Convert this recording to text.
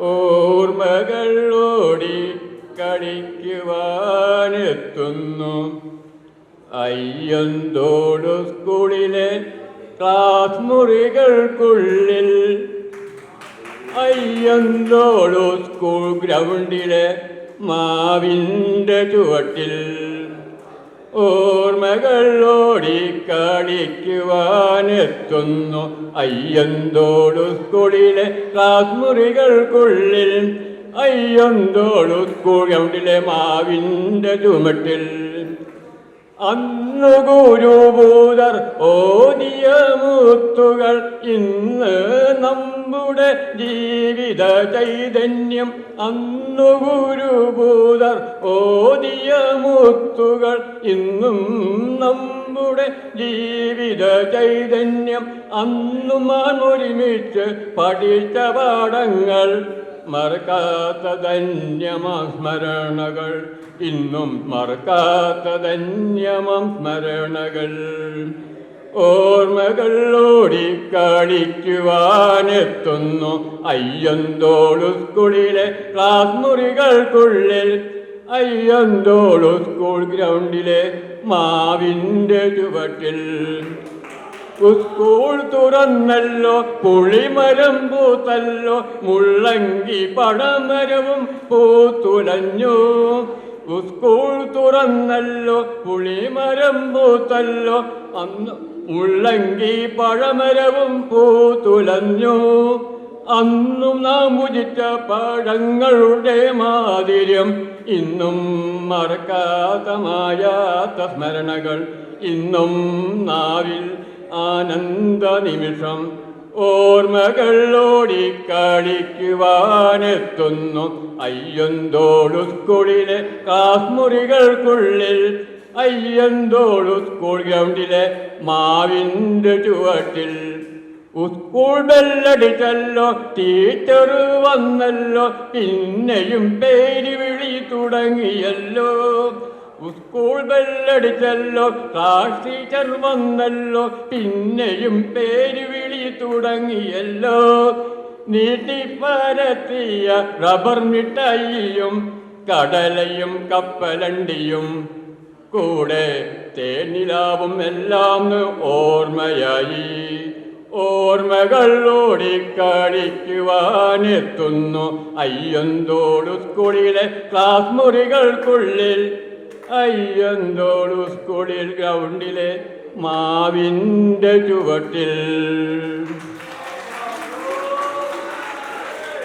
ഓർമ്മകൾ ഓടി കളിക്കുവാനെത്തുന്നു. അയ്യന്തോടു സ്കൂളിലെ ക്ലാസ് മുറികൾക്കുള്ളിൽ അയ്യന്തോടു സ്കൂൾ ഗ്രൗണ്ടിലെ മാവിന്റെ ചുവട്ടിൽ ഓർമ്മകൾ ഓടി കളിക്കുവാനെത്തുന്നു അയ്യന്തോടു സ്കൂളിലെ ക്ലാസ് മുറികൾക്കുള്ളിൽ അയ്യന്തോടു മാവിന്റെ ചുമട്ടിൽ. അന്നു ഗുരുഭൂതർ ഓതിയ മുത്തുകൾ ഇന്ന് നമ്മുടെ ജീവിത ചൈതന്യം അന്നു ഗുരുഭൂതർ ഓതിയ മുത്തുകൾ ഇന്നും നമ്മുടെ ജീവിത ചൈതന്യം അന്നു മാനൊരുമിച്ച് പഠിച്ച പാഠങ്ങൾ. മറക്കാത്ത ധന്യമം സ്മരണകൾ ഇന്നും മറക്കാത്ത ധന്യമം സ്മരണകൾ ഓർമ്മകൾ കളിക്കുവാനെത്തുന്നു അയ്യന്തോളു സ്കൂളിലെ ക്ലാസ് മുറികൾക്കുള്ളിൽ. അയ്യന്തോളു സ്കൂൾ ഗ്രൗണ്ടിലെ മാവിന്റെ ചുവട്ടിൽ. സ്കൂൾ തുറന്നല്ലോ പുളിമരം പൂത്തല്ലോ മുള്ളങ്കി പടമരവും പൂത്തുലഞ്ഞു. സ്കൂൾ തുറന്നല്ലോ പുളിമരം പൂത്തല്ലോ അന്ന് മുള്ളങ്കി പഴമരവും പൂത്തുലഞ്ഞു. അന്നും നാം ഉചിച്ച പഴങ്ങളുടെ മാതിര്യം ഇന്നും മറക്കാത്തമായാത്ത സ്മരണകൾ ഇന്നും നാവിൽ ആനന്ദ നിമിഷം ഓർമ്മകൾ ഓടിക്കളിക്കുവാനെത്തുന്നു അയ്യന്തോളു സ്കൂളിലെ ഉസ്കൂൾ സ്കൂൾ ഗ്രൗണ്ടിലെ മാവിന്റെ ചുവട്ടിൽ. സ്കൂൾ ബെല്ലടിച്ചല്ലോ ടീച്ചർ വന്നല്ലോ പിന്നെയും പേര് വിളി തുടങ്ങിയല്ലോ. സ്കൂൾ ബെല്ലടിച്ചല്ലോ ക്ലാസ് ടീച്ചർ വന്നല്ലോ പിന്നെയും പേര് വിളി തുടങ്ങിയല്ലോ. നീട്ടിപ്പരത്തിയ റബ്ബർ മിഠായിയും കടലയും കപ്പലണ്ടിയും കൂടെ തേനിലാവും എല്ലാം ഓർമ്മയായി. ഓർമ്മകൾ ഓടിക്കളിക്കുവാനെത്തുന്നു അയ്യന്തോടു സ്കൂളിലെ ക്ലാസ് മുറികൾക്കുള്ളിൽ. അയ്യന്തോടു സ്കൂളിൽ ഗ്രൗണ്ടിലെ മാവിന്റെ ചുവട്ടിൽ.